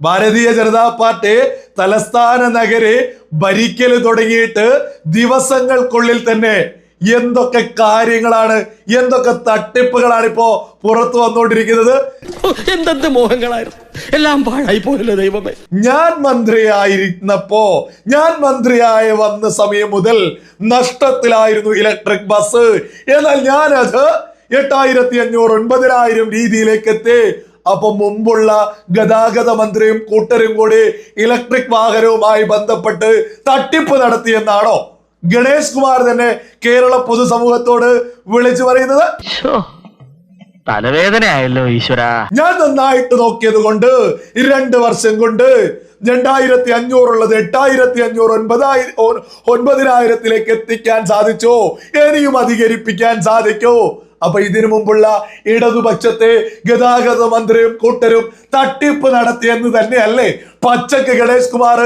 Bharatiya Janata party തലസ്ഥാന നഗരെ ഭരിക്കൽ തുടങ്ങിയിട്ട് ദിവസങ്ങൾക്കുള്ളിൽ തന്നെ എന്തൊക്കെ കാര്യങ്ങളാണ് എന്തൊക്കെ തട്ടിപ്പുകളാണ് ഇപ്പോ പുറത്തു വന്നുകൊണ്ടിരിക്കുന്നത്? എന്തെന്ത് മോഹങ്ങളായിരുന്നു? എല്ലാം പാഴായി പോയല്ലോ ദൈവമേ. ഞാൻ മന്ത്രിയായിരുന്നപ്പോ ഞാൻ മന്ത്രിയായ വന്ന സമയം മുതൽ നഷ്ടത്തിലായിരുന്നു ഇലക്ട്രിക് ബസ്. എന്നാൽ ഞാനത് എട്ടായിരത്തി അഞ്ഞൂറ് ഒൻപതിനായിരം രീതിയിലേക്ക് എത്തി. അപ്പൊ മുമ്പുള്ള ഗതാഗത മന്ത്രിയും കൂട്ടരും കൂടി ഇലക്ട്രിക് വാഹനവുമായി ബന്ധപ്പെട്ട് തട്ടിപ്പ് നടത്തിയെന്നാണോ ഗണേഷ് കുമാർ തന്നെ കേരള പൊതുസമൂഹത്തോട് വിളിച്ചു പറയുന്നത്. തലവേദനയായല്ലോ ഈശ്വര. ഞാൻ നന്നായിട്ട് നോക്കിയത് കൊണ്ട് രണ്ട് വർഷം കൊണ്ട് രണ്ടായിരത്തി അഞ്ഞൂറുള്ളത് എട്ടായിരത്തി അഞ്ഞൂറ് ഒൻപതായിരം ഒൻപതിനായിരത്തിലേക്ക് എത്തിക്കാൻ സാധിച്ചോ? ഇനിയും അധികരിപ്പിക്കാൻ സാധിക്കോ? അപ്പൊ ഇതിനു മുമ്പുള്ള ഇടതുപക്ഷത്തെ ഗതാഗത മന്ത്രിയും കൂട്ടരും തട്ടിപ്പ് നടത്തിയെന്ന് തന്നെയല്ലേ പച്ചക്ക് ഗണേഷ് കുമാർ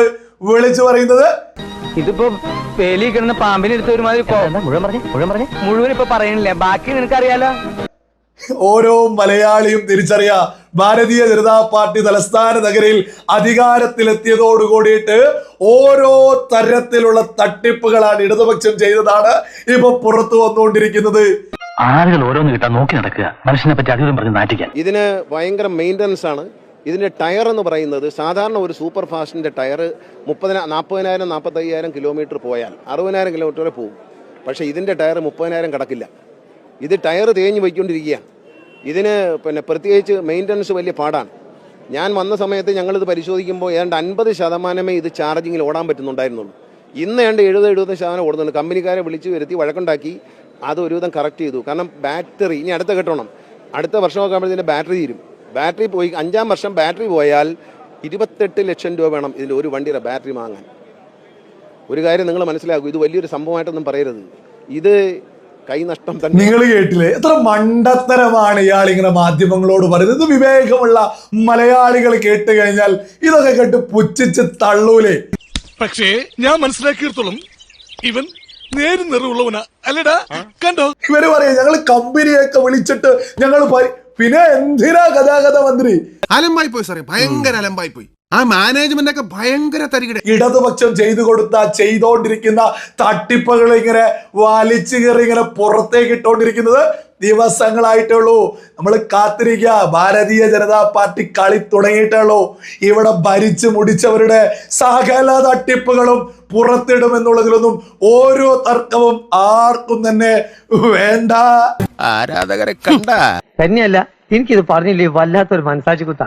വിളിച്ചു പറയുന്നത്? ഇതിപ്പോ പേലി കിടന്ന് പാമ്പിനെ എടുത്ത ഒരുമാതിരി മുഴുവൻ പറഞ്ഞു? മുഴുവൻ പറഞ്ഞു? മുഴുവൻ ഇപ്പൊ പറയണില്ല. ബാക്കി നിനക്കറിയാലോ? ഓരോ മലയാളിയും തിരിച്ചറിയ ഭാരതീയ ജനതാ പാർട്ടി തലസ്ഥാന നഗരിയിൽ അധികാരത്തിലെത്തിയതോട് കൂടിയിട്ട് ഓരോ തരത്തിലുള്ള തട്ടിപ്പുകളാണ് ഇടതുപക്ഷം ചെയ്തതാണ് ഇപ്പൊ പുറത്തു വന്നുകൊണ്ടിരിക്കുന്നത്. ആളുകൾ ഓരോന്ന് കിട്ടാൻ നോക്കി നടക്കുക. മനുഷ്യനെ പറ്റി അധികം പറഞ്ഞ് നാറ്റിക്കാൻ. ഇതിന് ഭയങ്കര മെയിന്റനൻസ് ആണ്. ഇതിന്റെ ടയർ എന്ന് പറയുന്നത് സാധാരണ ഒരു സൂപ്പർ ഫാസ്റ്റിന്റെ ടയർ മുപ്പതിന നാൽപ്പതിനായിരം നാൽപ്പത്തയ്യായിരം കിലോമീറ്റർ പോയാൽ അറുപതിനായിരം കിലോമീറ്റർ വരെ പോകും. പക്ഷേ ഇതിന്റെ ടയർ മുപ്പതിനായിരം കടക്കില്ല. ഇത് ടയർ തേഞ്ഞ് പോയിക്കൊണ്ടിരിക്കുകയാണ്. ഇതിന് പിന്നെ പ്രത്യേകിച്ച് മെയിന്റനൻസ് വലിയ പാടാണ്. ഞാൻ വന്ന സമയത്ത് ഞങ്ങളിത് പരിശോധിക്കുമ്പോൾ ഏതാണ്ട് അൻപത് ശതമാനമേ ഇത് ചാർജിങ്ങിൽ ഓടാൻ പറ്റുന്നുണ്ടായിരുന്നുള്ളൂ. ഇന്ന് ഏതാണ്ട് എഴുപത് എഴുപത് ശതമാനം ഓടുന്നുണ്ട്. കമ്പനിക്കാരെ വിളിച്ചു വരുത്തി വഴക്കുണ്ടാക്കി അത് ഒരുവിധം കറക്റ്റ് ചെയ്തു. കാരണം ബാറ്ററി ഇനി അടുത്ത കെട്ടണം അടുത്ത വർഷമൊക്കെ ആകുമ്പോഴത്തേന് ബാറ്ററി തീരും. ബാറ്ററി പോയി അഞ്ചാം വർഷം ബാറ്ററി പോയാൽ ഇരുപത്തെട്ട് ലക്ഷം രൂപ വേണം ഇതിന്റെ ഒരു വണ്ടിയുടെ ബാറ്ററി വാങ്ങാൻ. ഒരു കാര്യം നിങ്ങൾ മനസ്സിലാക്കൂ ഇത് വലിയൊരു സംഭവമായിട്ടൊന്നും പറയരുത്. ഇത് കൈനഷ്ടം തന്നെ. നിങ്ങൾ കേട്ടില്ലേ? എത്ര മണ്ടത്തരമാണ് ഇയാൾ ഇങ്ങനെ മാധ്യമങ്ങളോട് പറയുന്നത്. ഇത് വിവേകമുള്ള മലയാളികൾ കേട്ട് കഴിഞ്ഞാൽ ഇതൊക്കെ കേട്ട് പുച്ഛിച്ച് തള്ളൂലേ. പക്ഷേ ഞാൻ മനസ്സിലാക്കിയിടത്തോളം ഇവൻ നേരും നിറവുള്ളവനാ. അല്ലടാ കണ്ടോ? ഇവർ പറയാ ഞങ്ങൾ കമ്പനിയൊക്കെ വിളിച്ചിട്ട് ഞങ്ങൾ പിന്നെ എന്തിനാ ഗതാഗത മന്ത്രി? അലമ്പായി പോയി സാറേ ഭയങ്കര അലമ്പായി പോയി. ആ മാനേജ്മെന്റ് ഒക്കെ ഭയങ്കര തരികിട ഇടതുപക്ഷം ചെയ്തു കൊടുത്ത ചെയ്തോണ്ടിരിക്കുന്ന തട്ടിപ്പുകൾ ഇങ്ങനെ വലിച്ചു കയറി ഇങ്ങനെ പുറത്തേക്ക് ഇട്ടുകൊണ്ടിരിക്കുന്നത് ദിവസങ്ങളായിട്ടേ ഉള്ളൂ നമ്മൾ കാത്തിരിക്കുക ഭാരതീയ ജനതാ പാർട്ടി കളി തുടങ്ങിയിട്ടേ ഉള്ളൂ ഇവിടെ ഭരിച്ചു മുടിച്ചവരുടെ സകല തട്ടിപ്പുകളും പുറത്തിടുമെന്നുള്ളതിലൊന്നും ഓരോ തർക്കവും ആർക്കും തന്നെ വേണ്ട. ആരാധകരെ കണ്ട? തന്നെയല്ല എനിക്കിത് പറഞ്ഞില്ലേ വല്ലാത്തൊരു മനസാജി കുത്ത